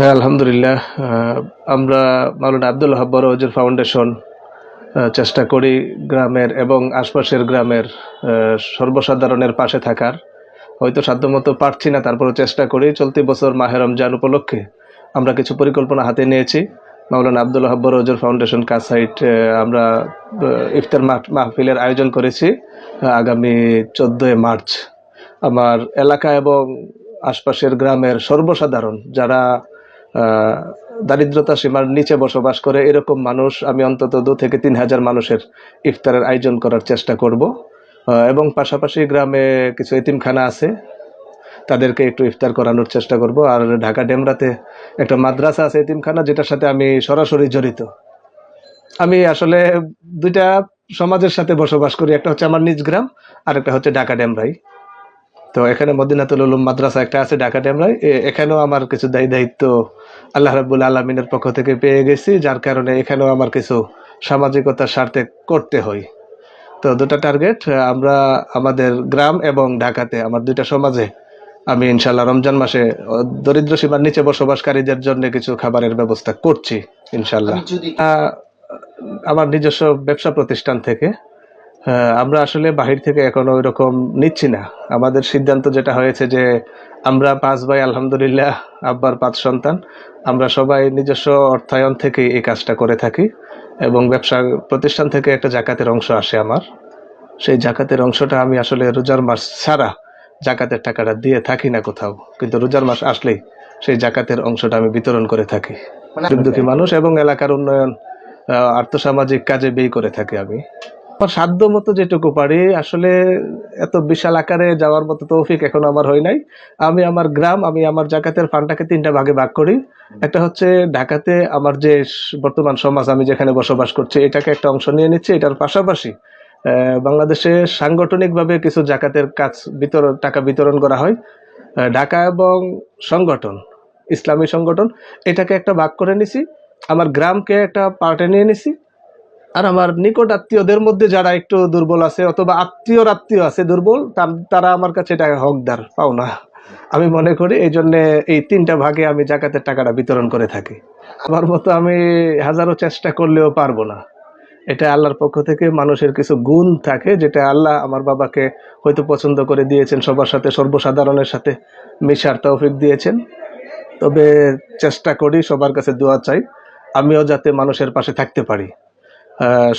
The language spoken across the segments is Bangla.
হ্যাঁ আলহামদুলিল্লাহ। আমরা মাওলানা আব্দুল হাব্বর ওজুর ফাউন্ডেশন চেষ্টা করি গ্রামের এবং আশপাশের গ্রামের সর্বসাধারণের পাশে থাকার। হয়তো সাধ্যমতো পারছি না, তারপরেও চেষ্টা করি চলতি বছর মাহে রমজান উপলক্ষে। আমরা কিছু পরিকল্পনা হাতে নিয়েছি। মাওলানা আব্দুল হাব্বর ওজুর ফাউন্ডেশন কাজ সাইট আমরা ইফতার মাহ- মাহফিলের আয়োজন করেছি আগামী চোদ্দোই মার্চ। আমার এলাকা এবং আশপাশের গ্রামের সর্বসাধারণ, যারা দারিদ্রতা সীমার নিচে বসবাস করে এরকম মানুষ আমি অন্তত দু থেকে তিন হাজার মানুষের ইফতারের আয়োজন করার চেষ্টা করব। এবং পাশাপাশি গ্রামে কিছু এতিমখানা আছে, তাদেরকে একটু ইফতার করানোর চেষ্টা করব। আর ঢাকা ডেমরাতে একটা মাদ্রাসা আছে, এতিমখানা, যেটার সাথে আমি সরাসরি জড়িত। আমি আসলে দুইটা সমাজের সাথে বসবাস করি, একটা হচ্ছে আমার নিজ গ্রাম আর একটা হচ্ছে ঢাকা ডেমরাই। তো এখানে মদিনাতুল উলুম মাদ্রাসা একটা আছে ঢাকা ডেমরাই এখানেও আমার কিছু দায়ী দায়িত্ব আল্লাহ রাবুল আলমিনের পক্ষ থেকে পেয়ে গেছি যার কারণে এখানেও আমার কিছু সামাজিকতার স্বার্থে করতে হয়। তো দুটা টার্গেট আমরা আমাদের গ্রাম এবং ঢাকাতে আমার দুইটা সমাজে আমি ইনশাল্লাহ রমজান মাসে দরিদ্র সীমার নিচে বসবাসকারীদের জন্য কিছু খাবারের ব্যবস্থা করছি ইনশাল্লাহ আমার নিজস্ব ব্যবসা প্রতিষ্ঠান থেকে আমরা আসলে বাহির থেকে এখনও ওই রকম নিচ্ছি না। আমাদের সিদ্ধান্ত যেটা হয়েছে যে আমরা পাঁচ ভাই আলহামদুলিল্লাহ আব্বার পাঁচ সন্তান। আমরা সবাই নিজস্ব অর্থায়ন থেকে এই কাজটা করে থাকি এবং ব্যবসা প্রতিষ্ঠান থেকে একটা জাকাতের অংশ আসে আমার। সেই জাকাতের অংশটা আমি আসলে রোজার মাস ছাড়া জাকাতের টাকাটা দিয়ে থাকি না কোথাও। কিন্তু রোজার মাস আসলেই সেই জাকাতের অংশটা আমি বিতরণ করে থাকি। মানে দুঃখী মানুষ এবং এলাকার উন্নয়ন আর্থসামাজিক কাজে ব্যয় করে থাকি আমি। আমার সাধ্য মতো যেটুকু পারি, আসলে এত বিশাল আকারে যাওয়ার মতো তৌফিক এখন আমার হয় নাই। আমি আমার গ্রাম, আমি আমার জাকাতের ফান্ডটাকে তিনটা ভাগে ভাগ করি। একটা হচ্ছে ঢাকাতে আমার যে বর্তমান সমাজ, আমি যেখানে বসবাস করছি, এটাকে একটা অংশ নিয়ে নিচ্ছি, এটার পাশাপাশি বাংলাদেশে সাংগঠনিকভাবে কিছু জাকাতের কাজ বিতরণ টাকা বিতরণ করা হয়। ঢাকা এবং সংগঠন, ইসলামী সংগঠন, এটাকে একটা ভাগ করে নিছি। আমার গ্রামকে একটা পার্টে নিয়ে নিছি। আর আমার নিকট আত্মীয়দের মধ্যে যারা একটু দুর্বল আছে অথবা আত্মীয়র আত্মীয় আছে দুর্বল তার- আমার কাছে এটা হকদার, পাও না। আমি মনে করি এই জন্য এই তিনটা ভাগে আমি জাকাতের টাকাটা বিতরণ করে থাকি। আমার মতো আমি হাজারো চেষ্টা করলেও পারব না। এটা আল্লাহর পক্ষ থেকে মানুষের কিছু গুণ থাকে যেটা আল্লাহ আমার বাবাকে হয়তো পছন্দ করে দিয়েছেন, সবার সাথে, সর্বসাধারণের সাথে মিশার তৌফিক দিয়েছেন। তবে চেষ্টা করি, সবার কাছে দোয়া চাই। আমিও যাতে মানুষের পাশে থাকতে পারি।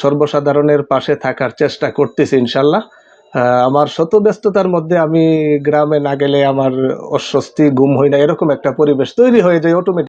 সর্বসাধারণের পাশে থাকার চেষ্টা করতেছি ইনশাল্লাহ। আমার শত ব্যস্ততার মধ্যে আমি গ্রামে না গেলে আমার অস্বস্তি গুম হই না, এরকম একটা পরিবেশ তৈরি হয়ে যায় অটোমেটিক